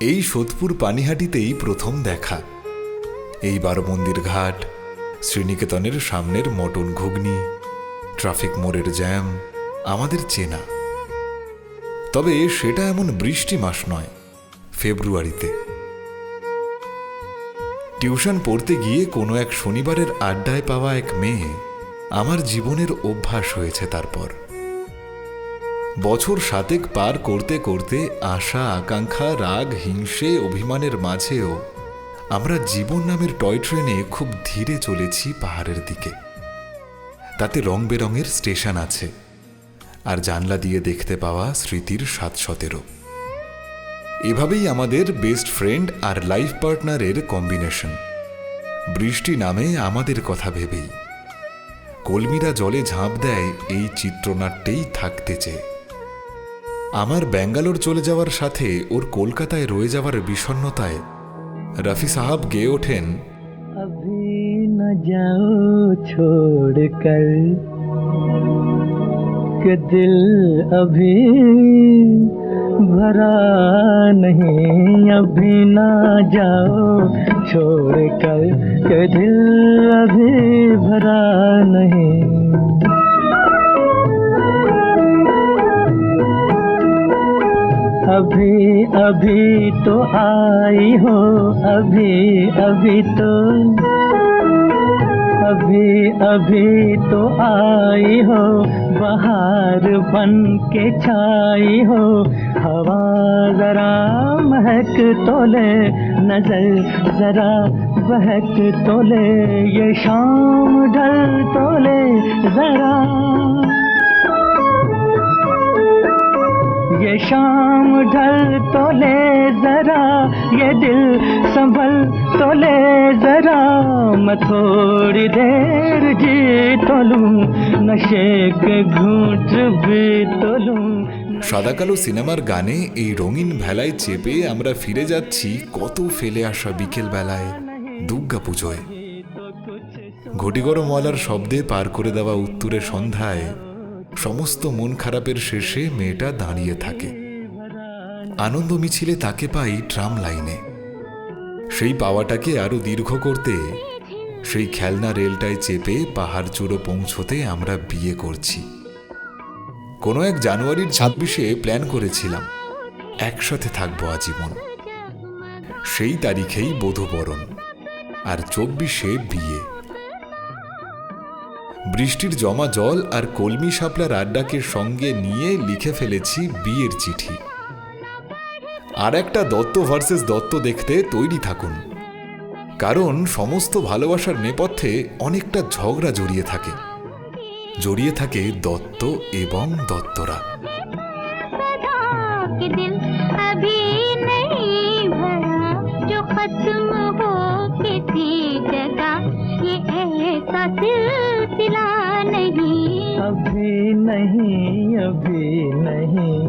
এই সোদপুর পানিহাটিতেই প্রথম দেখা। এই বারো মন্দির ঘাট শ্রীনিকেতনের সামনের মটন ঘুগনি, ট্রাফিক মোড়ের জ্যাম, আমাদের চেনা। তবে সেটা এমন বৃষ্টি মাস নয়, ফেব্রুয়ারিতে। টিউশন পড়তে গিয়ে কোনো এক শনিবারের আড্ডায় পাওয়া এক মেয়ে আমার জীবনের অভ্যাস হয়েছে তারপর। বছর সাতেক পার করতে করতে আশা, আকাঙ্ক্ষা, রাগ, হিংসে, অভিমানের মাঝেও আমরা জীবন নামের টয় ট্রেনে খুব ধীরে চলেছি পাহাড়ের দিকে। তাতে রং বেরঙের স্টেশন আছে আর জানলা দিয়ে দেখতে পাওয়া স্মৃতির সাত সতেরো এভাবেই আমাদের বেস্ট ফ্রেন্ড আর লাইফ পার্টনারের কম্বিনেশন। বৃষ্টি নামে আমাদের কথা ভেবেই। কলমিরা জলে ঝাঁপ দেয় এই চিত্রনাট্যেই থাকতে চেয়ে। আমার ব্যাঙ্গালোর চলে যাওয়ার সাথে ওর কলকাতায় রয়ে যাওয়ার বিষণ্ণতায় রফি সাহাব গেয়ে ওঠেন अभी न जाओ छोड़ कर कि दिल अभी भरा नहीं अभी न जाओ छोड़ कर कि दिल अभी भरा नहीं अभी अभी तो आई हो, अभी अभी तो। अभी अभी तो आई हो, बाहर बन के छाई हो। हवा जरा महक तोले नज़र जरा बहक तोले ये शाम ढल तोले जरा। ये शाम ढल तो ले जरा ये दिल संभल तो ले जरा मैं थोड़ी देर जी तो लूं नशे के घूंट भी तो लूं সাদা কালো সিনেমার গানে এই রঙিন ভেলায় চেপে আমরা ফিরে যাচ্ছি কত ফেলে আসা বিকেল বেলায় দুর্গা পুজোয় ঘটিগড় মলার শব্দে পার করে দেওয়া উত্তরের সন্ধ্যায় সমস্ত মন খারাপের শেষে মেয়েটা দাঁড়িয়ে থাকে। আনন্দ মিছিলে তাকে পাই ট্রাম লাইনে। সেই পাওয়াটাকে আরও দীর্ঘ করতে সেই খেলনা রেলটায় চেপে পাহাড় চূড়ো পৌঁছতে আমরা বিয়ে করছি। কোনো এক জানুয়ারির ছাব্বিশে প্ল্যান করেছিলাম, একসাথে থাকব আজীবন। সেই তারিখেই বোধবরণ আর চব্বিশে বিয়ে। বৃষ্টির জমা জল আর কলমি শাপলার আড্ডাকে সঙ্গে নিয়ে লিখে ফেলেছি বিয়ের চিঠি। আর একটা দত্ত ভার্সেস দত্ত দেখতে তৈরি থাকুন। কারণ সমস্ত ভালোবাসার নেপথ্যে অনেকটা ঝগড়া জড়িয়ে থাকে। জড়িয়ে থাকে দত্ত এবং দত্তরা। दिल भी नहीं